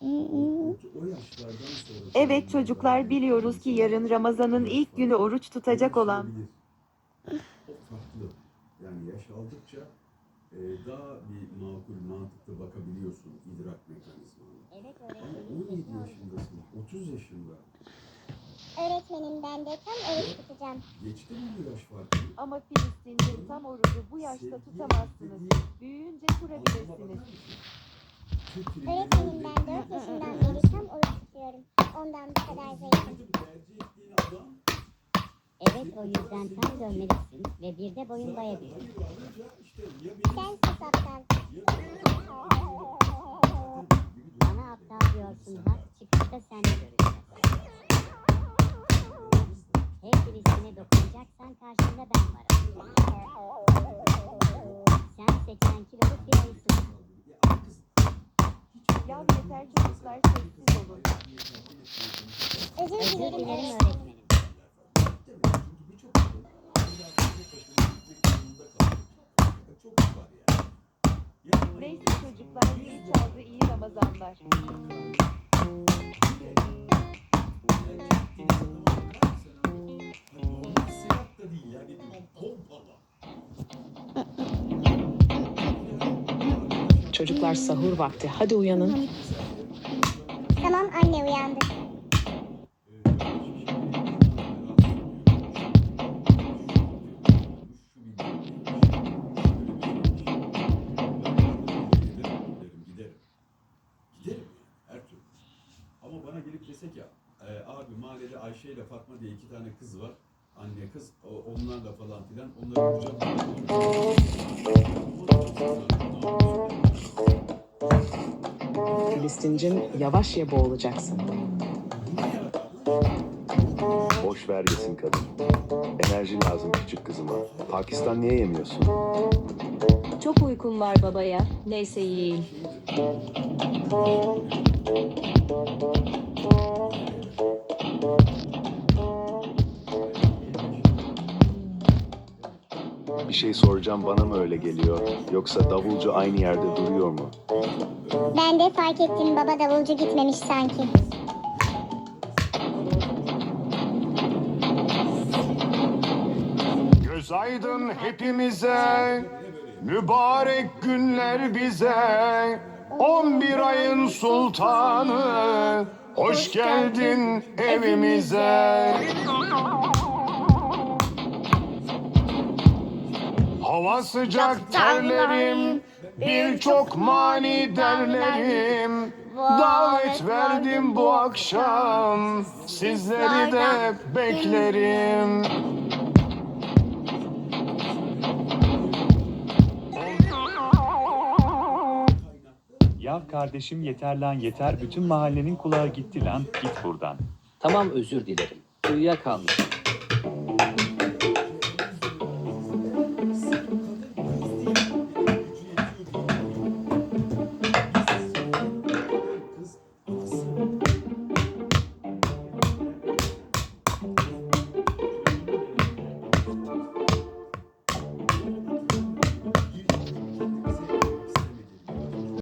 O yaşlardan sonra... Evet çocuklar biliyoruz ki yarın Ramazan'ın ilk günü oruç tutacak olan. Yani yaş aldıkça e, daha bir makul mantıklı bakabiliyorsun idrak mekanizmana. Evet Ama öğretmenim. 17 yaşındasın, 30 yaşında. Öğretmenim ben de tam oruç tutacağım. Geçti mi bu yaş farkını? Ama Filistin'in tam orucu bu yaşta tutamazsınız. Büyüyünce kurabilirsiniz. Öğretmenim Ondan bu kadar zayıfım. Evet o yüzden tam dönmelisin ve bir de boyun bayabilir. hayır alınca işte ya benim Sen sus aptal. Bana aptal diyorsun bak çıkışta sen de. Her birisine dokunacaksan karşında ben varım. Sen Yeter sessiz olun. Özür dilerim öğretmenim. Neyse çocuklar iyi çaldı iyi Ramazanlar. Çocuklar sahur vakti. Hadi uyanın. Tamam anne uyandı. Giderim, giderim. Giderim yani, her türlü. Ama bana gelip desek ya, e, abi mahallede Ayşe ile Fatma diye iki tane kız var. Anne kız, onlarla falan filan. Onları kucak Filistincim yavaş ye boğulacaksın. Boş ver yesin kadın. Enerji lazım küçük kızıma. Pakistan niye yemiyorsun? Çok uykum var babaya. Neyse yiyin. Bir şey soracağım bana mı öyle geliyor? Yoksa davulcu aynı yerde duruyor mu? Ben de fark ettim baba davulcu gitmemiş sanki. Göz hepimize, mübarek günler bize. 11 ayın sultanı, hoş geldin evimize. Hava sıcak terlerim, birçok mani derlerim. Davet verdim bu akşam, sizleri de beklerim. Ya kardeşim yeter lan yeter bütün mahallenin kulağı gitti lan git buradan. Tamam özür dilerim. Uyuyakalmışım.